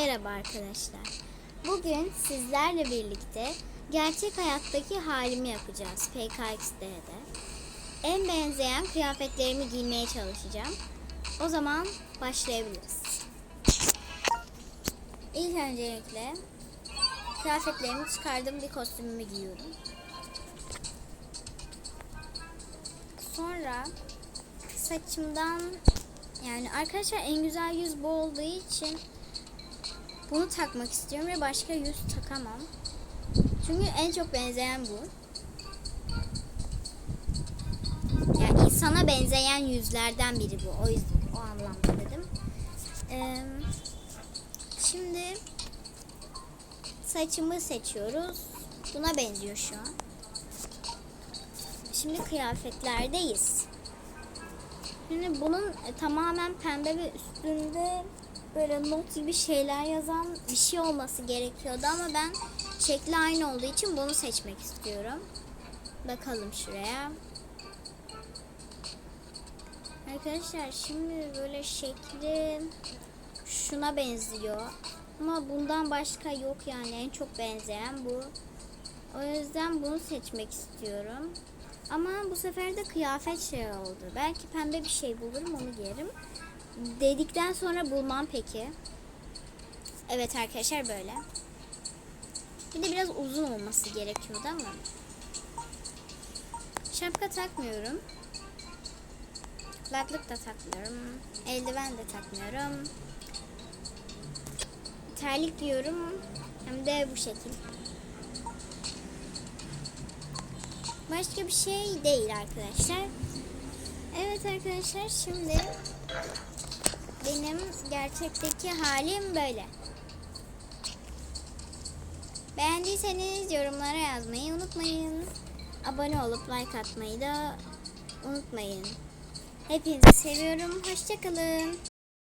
Merhaba arkadaşlar. Bugün sizlerle birlikte gerçek hayattaki halimi yapacağız PKXD'de. En benzeyen kıyafetlerimi giymeye çalışacağım. O zaman başlayabiliriz. İlk öncelikle kıyafetlerimi çıkardım bir kostümümü giyiyorum. Sonra saçımdan yani arkadaşlar en güzel yüz bu olduğu için bunu takmak istiyorum ve başka yüz takamam. Çünkü en çok benzeyen bu. Yani insana benzeyen yüzlerden biri bu. O yüzden o anlamda dedim. Ee, şimdi saçımı seçiyoruz. Buna benziyor şu an. Şimdi kıyafetlerdeyiz. Şimdi bunun e, tamamen pembe ve üstünde böyle not gibi şeyler yazan bir şey olması gerekiyordu ama ben şekli aynı olduğu için bunu seçmek istiyorum. Bakalım şuraya. Arkadaşlar şimdi böyle şekli şuna benziyor. Ama bundan başka yok yani en çok benzeyen bu. O yüzden bunu seçmek istiyorum. Ama bu sefer de kıyafet şey oldu. Belki pembe bir şey bulurum onu giyerim. Dedikten sonra bulmam peki. Evet arkadaşlar böyle. Bir de biraz uzun olması gerekiyordu ama. Şapka takmıyorum. Kulaklık da takmıyorum. Eldiven de takmıyorum. Terlik giyiyorum. Hem de bu şekil. Başka bir şey değil arkadaşlar. Evet arkadaşlar şimdi benim gerçekteki halim böyle. Beğendiyseniz yorumlara yazmayı unutmayın. Abone olup like atmayı da unutmayın. Hepinizi seviyorum. Hoşçakalın.